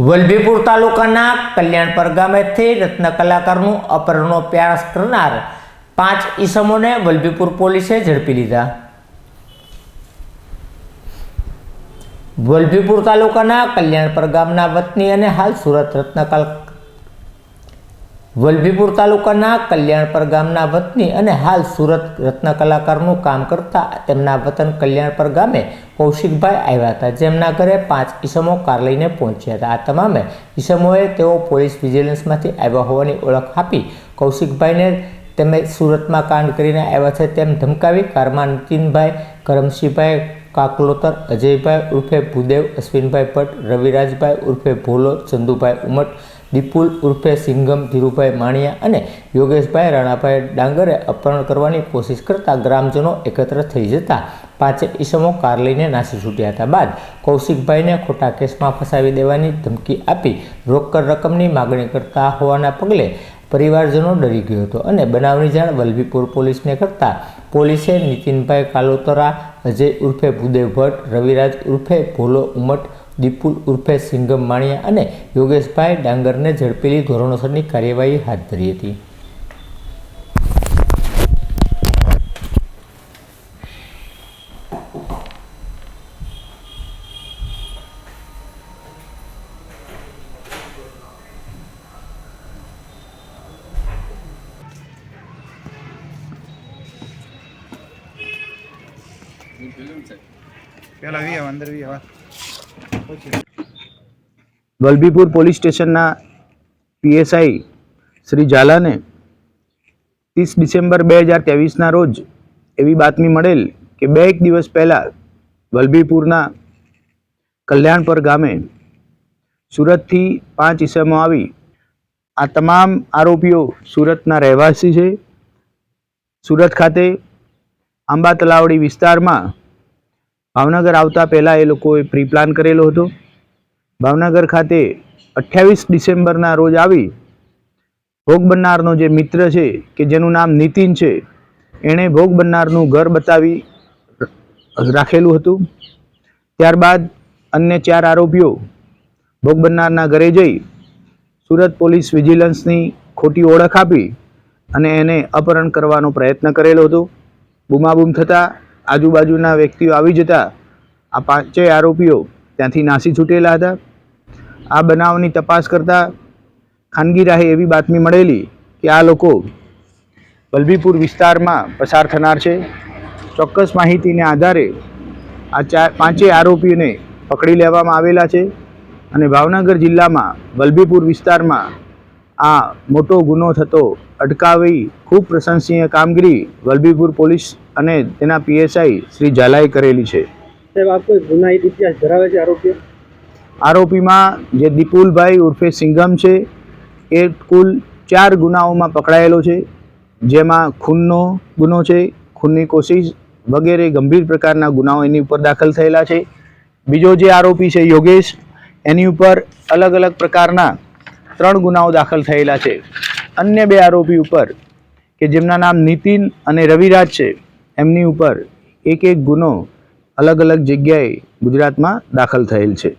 વલભીપુર તાલુકાના કલ્યાણપર ગામેથી રત્ન કલાકારનું અપહરણનો પ્રયાસ કરનાર પાંચ ઈસમોને વલભીપુર પોલીસે ઝડપી લીધા. વલભીપુર તાલુકાના કલ્યાણપર ગામના વતની અને હાલ સુરત રત્નકલ વલભીપુર તાલુકાના કલ્યાણપર ગામના વતની અને હાલ સુરત રત્ન કલાકારનું કામ કરતા તેમના વતન કલ્યાણપર ગામે કૌશિકભાઈ આવ્યા હતા, જેમના ઘરે પાંચ ઈસમો કાર લઈને પહોંચ્યા હતા. આ તમામે ઈસમોએ તેઓ પોલીસ વિજિલન્સમાંથી આવ્યા હોવાની ઓળખ આપી. કૌશિકભાઈને તમે સુરતમાં કાંડ કરીને આવ્યા છે તેમ ધમકાવી કારમાં નીતિનભાઈ, કરમશીભાઈ, કાકલોતર, અજયભાઈ ઉર્ફે ભૂદેવ, અશ્વિનભાઈ ભટ્ટ, રવિરાજભાઈ ઉર્ફે ભોલો, ચંદુભાઈ ઉમટ દીપુલ ઉર્ફે સિંઘમ ધીરુભાઈ માણિયા અને યોગેશભાઈ રાણાભાઈ ડાંગરે અપહરણ કરવાની કોશિશ કરતા ગ્રામજનો એકત્ર થઈ જતા પાંચે ઈસમો કાર લઈને નાસી છૂટ્યા હતા બાદ કૌશિકભાઈને ખોટા કેસમાં ફસાવી દેવાની ધમકી આપી રોકડ રકમની માગણી કરતા હોવાના પગલે પરિવારજનો ડરી ગયો હતો અને બનાવની જાણ વલભીપુર પોલીસને કરતા પોલીસે નીતિનભાઈ કાલોતરા, અજય ઉર્ફે ભૂદેવ ભટ્ટ, રવિરાજ ઉર્ફે ભોલો ઉમટ દીપુલ ઉર્ફે સિંઘમ માણિયા અને યોગેશભાઈ ડાંગરને ઝડપેલી ધોરણોસરની કાર્યવાહી હાથ ધરી હતી પેલા વી અંદર વી. વલભીપુર પોલીસ સ્ટેશનના પીએસઆઈ શ્રી ઝાલાને ત્રીસ ડિસેમ્બર બે હજાર ત્રેવીસના રોજ એવી બાતમી મળેલ કે બે એક દિવસ પહેલાં વલભીપુરના કલ્યાણપર ગામે સુરતથી પાંચ ઈસમો આવી આ તમામ આરોપીઓ સુરતના રહેવાસી છે. સુરત ખાતે આંબા તલાવડી વિસ્તારમાં ભાવનગર આવતા પહેલાં એ લોકોએ પ્રી પ્લાન કરેલો હતો. ભાવનગર ખાતે અઠ્યાવીસ ડિસેમ્બરના રોજ આવી ભોગ બનનારનો જે મિત્ર છે, કે જેનું નામ નીતિન છે, એણે ભોગ બનનારનું ઘર બતાવી રાખેલું હતું. ત્યારબાદ અન્ય ચાર આરોપીઓ ભોગ બનનારના ઘરે જઈ સુરત પોલીસ વિજિલન્સની ખોટી ઓળખ આપી અને એને અપહરણ કરવાનો પ્રયત્ન કરેલો હતો. બૂમાબૂમ થતાં આજુબાજુના વ્યક્તિઓ આવી જતા આ પાંચેય આરોપીઓ ત્યાંથી નાસી છૂટેલા હતા. આ બનાવની તપાસ કરતા ખાનગી રાહે એવી બાતમી મળેલી કે આ લોકો વલભીપુર વિસ્તારમાં પસાર થનાર છે. ચોક્કસ માહિતીને આધારે આ ચાર પાંચેય આરોપીઓને પકડી લેવામાં આવેલા છે અને ભાવનગર જિલ્લામાં વલભીપુર વિસ્તારમાં આ મોટો ગુનો થતો અટકાવી ખૂબ પ્રશંસનીય કામગીરી વલભીપુર પોલીસ અને તેના પીએસઆઈ શ્રી ઝાલાએ કરેલી છે. સાહેબ કોઈ ગુનાહિત ઇતિહાસ ધરાવે છે આરોપીઓ? આરોપીમાં જે દીપુલભાઈ ઉર્ફે સિંઘમ છે એ કુલ ચાર ગુનાઓમાં પકડાયેલો છે. જેમાં ખૂનનો ગુનો છે ખૂનની કોશિશ વગેરે ગંભીર પ્રકારના ગુનાઓ એની ઉપર દાખલ થયેલા છે. બીજો જે આરોપી છે યોગેશ એની ઉપર અલગ અલગ પ્રકારના ત્રણ ગુનાઓ દાખલ થયેલા છે. અન્ય બે આરોપી ઉપર, કે જેમના નામ નીતિન અને રવિરાજ છે, એમની ઉપર એક એક ગુનો અલગ અલગ જગ્યાએ ગુજરાતમાં દાખલ થયેલ છે.